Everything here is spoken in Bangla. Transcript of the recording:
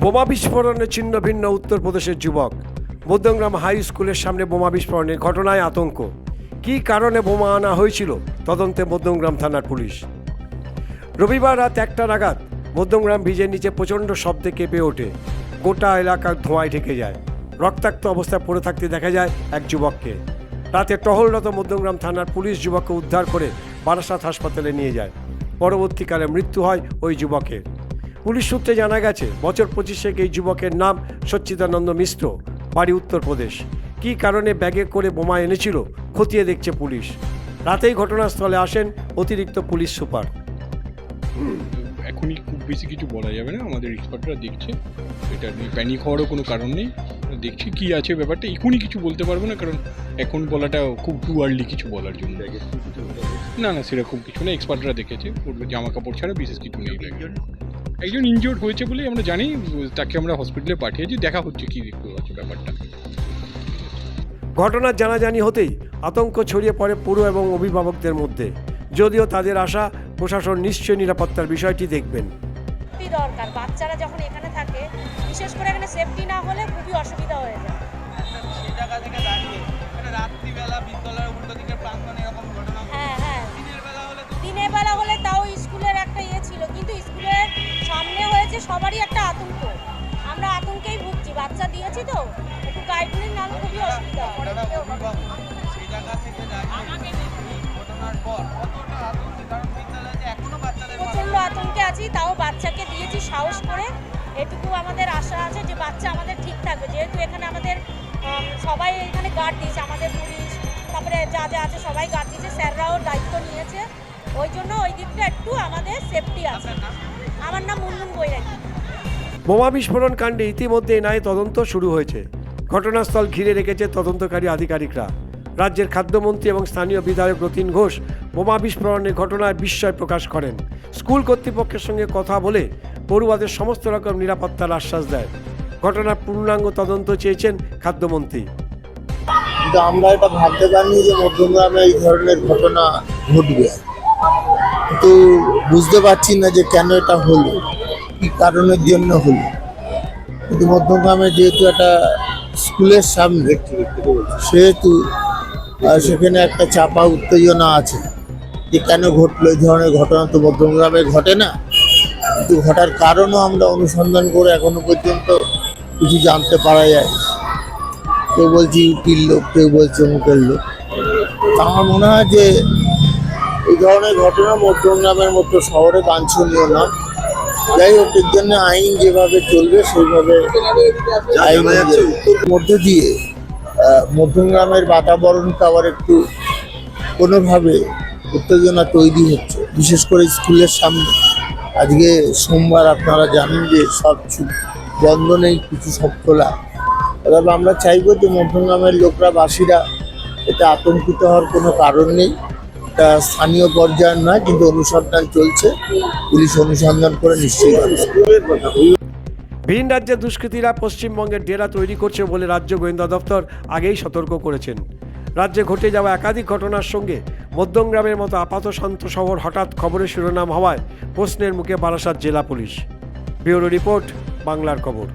বোমা বিস্ফোরণে ছিন্ন ভিন্ন উত্তরপ্রদেশের যুবক। মধ্যমগ্রাম হাই স্কুলের সামনে বোমা বিস্ফোরণের ঘটনায় আতঙ্ক। কী কারণে বোমা আনা হয়েছিল? তদন্তে মধ্যমগ্রাম থানার পুলিশ। রবিবার রাত একটা নাগাদ মধ্যমগ্রাম ব্রিজের নিচে প্রচণ্ড শব্দে কেঁপে ওঠে। গোটা এলাকা ধোঁয়ায় ঢেকে যায়। রক্তাক্ত অবস্থায় পড়ে থাকতে দেখা যায় এক যুবককে। রাতে টহলরত মধ্যমগ্রাম থানার পুলিশ যুবককে উদ্ধার করে বারাসাত হাসপাতালে নিয়ে যায়। পরবর্তীকালে মৃত্যু হয় ওই যুবকের। পুলিশ সূত্রে জানা গেছে বছর পঁচিশেক এই যুবকের নাম সচ্চিদানন্দ মিশ্র বাড়ি উত্তরপ্রদেশ কী কারণে ব্যাগে করে বোমা এনেছিল খতিয়ে দেখছে পুলিশ। রাতেই ঘটনাস্থলে আসেন অতিরিক্ত পুলিশ সুপার। এখনই খুব বেশি কিছু বলা যাবে না আমাদের এক্সপার্টরা দেখছে। এটা নিয়ে প্যানিক হওয়ারও কোনো কারণ নেই দেখছি কি আছে ব্যাপারটা এখনই কিছু বলতে পারব না কারণ এখন বলাটা খুব টু আর্লি কিছু বলার জন্য। না না সেরকম কিছু না এক্সপার্টরা দেখেছে জামা কাপড় ছাড়া বিশেষ কিছু নেই। একজন ইনজিওর্ড হয়েছে বলেই আমরা জানি তাকে আমরা হসপিটালে পাঠিয়েছি দেখা হচ্ছে কি আছে ব্যাপারটা। ঘটনার জানাজানি হতেই আতঙ্ক ছড়িয়ে পড়ে পুরো এবং অভিভাবকদের মধ্যে। যদিও তাদের আশা প্রশাসন নিশ্চয়ই নিরাপত্তার বিষয়টি দেখবেন। দরকার। বাচ্চারা যখন এখানে থাকে বিশেষ করে এখানে সেফটি না হলে খুবই অসুবিধা হয়ে যায়। সেই জায়গা থেকে দাঁড়িয়ে রাত্রিবেলা বিদ্যালয়ের উল্টো দিকের প্রাঙ্গণে এরকম ঘটনা হ্যাঁ হ্যাঁ। দিনের বেলা হলে দিনের বেলা হলে তাও স্কুলের একটা ইয়ে ছিল কিন্তু স্কুলের সামনে হয়েছে সবারই একটা আতঙ্ক। আমরা আতঙ্কেই ভুগছি বাচ্চা দিয়েছি তো। একটু গাইডলাইন না খুবই অসুবিধা প্রচণ্ড আতঙ্কে আছি তাও বাচ্চাকে দিয়েছি সাহস করে। এটুকু আমাদের আশা আছে যে বাচ্চা আমাদের ঠিক থাকবে। যেহেতু এখানে আমাদের সবাই এখানে গার্ড দিয়েছে আমাদের পুলিশ তারপরে যা যা আছে সবাই গার্ড দিয়েছে। স্যাররাও দায়িত্ব নিয়েছে। ওই জন্য ওই দিকটা একটু আমাদের সেফটি আছে। আমার নাম মুনমুন বৈরাগী। বোমা বিস্ফোরণ কাণ্ডে ইতিমধ্যে এনআইএ তদন্ত শুরু হয়েছে। ঘটনাস্থল ঘিরে রেখেছে তদন্তকারী আধিকারিকরা। রাজ্যের খাদ্যমন্ত্রী এবং স্থানীয় বিধায়ক রতিন ঘোষ বোমা বিস্ফোরণের ঘটনায় বিস্ময় প্রকাশ করেন। স্কুল কর্তৃপক্ষের সঙ্গে কথা বলে পড়ুয়াদের সমস্ত রকম নিরাপত্তার আশ্বাস দেয়। ঘটনার পূর্ণাঙ্গ তদন্ত চেয়েছেন খাদ্যমন্ত্রী। কিন্তু আমরা এটা ভাবতে পারিনি যে মধ্যমগ্রামে এই ধরনের ঘটনা ঘটবে। কিন্তু বুঝতে পারছি না যে কেন এটা হলো, কি কারণের জন্য হলো। কিন্তু মধ্যমগ্রামে যেহেতু একটা স্কুলের সামনে, সেহেতু সেখানে একটা চাপা উত্তেজনা আছে যে কেন ঘটলো, এই ধরনের ঘটনা তো মধ্যমগ্রামে ঘটে না। কিন্তু ঘটার কারণও আমরা অনুসন্ধান করে এখনও পর্যন্ত কিছু জানতে পারা যায়। কেউ বলছি ইউপির লোক, কেউ বলছে মুখের লোক। তা আমার মনে হয় যে এই ধরনের ঘটনা মধ্যমগ্রামের মতো শহরে বাঞ্ছনীয় না। যাই হোক এর জন্য আইন যেভাবে চলবে সেইভাবে মধ্যে দিয়ে মধ্যমগ্রামের বাতাবরণটা আবার একটু কোনোভাবে উত্তেজনা তৈরি হচ্ছে। বিশেষ করে স্কুলের সামনে। আজকে সোমবার আপনারা জানেন যে সব বন্ধ নেই কিছু সব খোলা। তবে আমরা চাইব যে মধ্যমগ্রামের লোকরা বাসীরা এটা আতঙ্কিত হওয়ার কোনো কারণ নেই। এটা স্থানীয় পর্যায়ের নয়, কিন্তু অনুসন্ধান চলছে। পুলিশ অনুসন্ধান করে নিশ্চয়ই। ভিন রাজ্যের দুষ্কৃতীরা পশ্চিমবঙ্গের ডেরা তৈরি করছে বলে রাজ্য গোয়েন্দা দপ্তর আগেই সতর্ক করেছেন। রাজ্যে ঘটে যাওয়া একাধিক ঘটনার সঙ্গে মধ্যমগ্রামের মতো আপাত শান্ত শহর হঠাৎ খবরের শিরোনাম হওয়ায় প্রশ্নের মুখে বারাসাত জেলা পুলিশ। ব্যুরো রিপোর্ট, বাংলার খবর।